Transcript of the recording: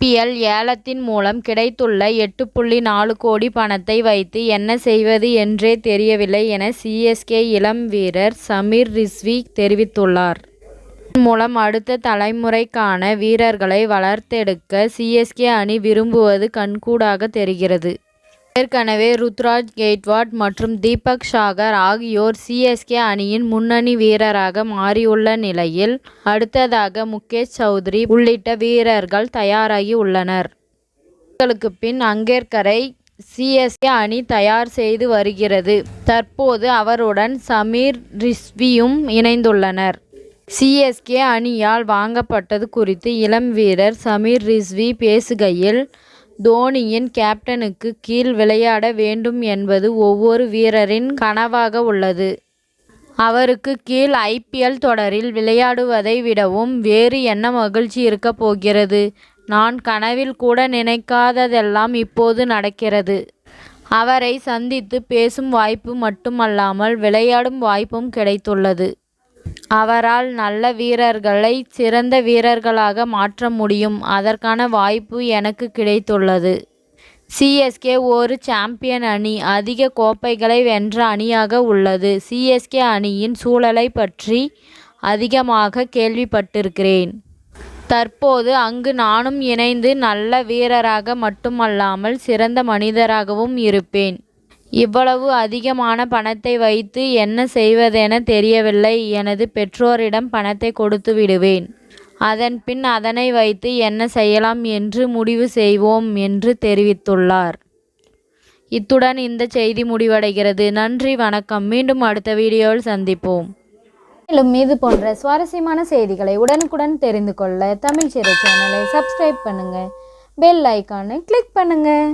IPL ஏலத்தின் மூலம் கிடைத்துள்ள எட்டு புள்ளி நாலு கோடி பணத்தை வைத்து என்ன செய்வது என்றே தெரியவில்லை என சிஎஸ்கே இளம் வீரர் சமீர் ரிஸ்வி தெரிவித்துள்ளார். இதன் மூலம் அடுத்த தலைமுறைக்கான வீரர்களை வளர்த்தெடுக்க சிஎஸ்கே அணி விரும்புவது கண்கூடாக தெரிகிறது. ஏற்கனவே ருத்ராஜ் கெய்ட்வாட் மற்றும் தீபக் சாகர் ஆகியோர் சிஎஸ்கே அணியின் முன்னணி வீரராக மாறியுள்ள நிலையில் அடுத்ததாக முகேஷ் சௌத்ரி உள்ளிட்ட வீரர்கள் தயாராகி உள்ளனர். ஆண்டுகளுக்கு பின் அங்கேற்கரை சிஎஸ்கே அணி தயார் செய்து வருகிறது. தற்போது அவருடன் சமீர் ரிஸ்வியும் இணைந்துள்ளனர். சிஎஸ்கே அணியால் வாங்கப்பட்டது குறித்து இளம் வீரர் சமீர் ரிஸ்வி பேசுகையில் தோனியின் கேப்டனுக்கு கீழ் விளையாட வேண்டும் என்பது ஒவ்வொரு வீரரின் கனவாக உள்ளது. அவருக்கு கீழ் ஐபிஎல் தொடரில் விளையாடுவதை விடவும் வேறு என்ன மகிழ்ச்சி இருக்கப் போகிறது. நான் கனவில் கூட நினைக்காததெல்லாம் இப்போது நடக்கிறது. அவரை சந்தித்து பேசும் வாய்ப்பு மட்டுமல்லாமல் விளையாடும் வாய்ப்பும் கிடைத்துள்ளது. அவரால் நல்ல வீரர்களை சிறந்த வீரர்களாக மாற்ற முடியும். அதற்கான வாய்ப்பு எனக்கு கிடைத்துள்ளது. சிஎஸ்கே ஒரு சாம்பியன் அணி. அதிக கோப்பைகளை வென்ற அணியாக உள்ளது. சிஎஸ்கே அணியின் சூழலைப் பற்றி அதிகமாக கேள்விப்பட்டிருக்கிறேன். தற்போது அங்கு நானும் இணைந்து நல்ல வீரராக மட்டுமல்லாமல் சிறந்த மனிதராகவும் இருப்பேன். இவ்வளவு அதிகமான பணத்தை வைத்து என்ன செய்வதென தெரியவில்லை. எனது பெற்றோரிடம் பணத்தை கொடுத்து விடுவேன். அதன் பின் அதனை வைத்து என்ன செய்யலாம் என்று முடிவு செய்வோம் என்று தெரிவித்துள்ளார். இத்துடன் இந்த செய்தி முடிவடைகிறது. நன்றி வணக்கம் மீண்டும் அடுத்த வீடியோவில் சந்திப்போம். மேலும் இது போன்ற சுவாரஸ்யமான செய்திகளை உடனுக்குடன் தெரிந்து கொள்ள தமிழ் சிறை சேனலை சப்ஸ்கிரைப் பண்ணுங்கள் பெல் ஐக்கானை கிளிக் பண்ணுங்கள்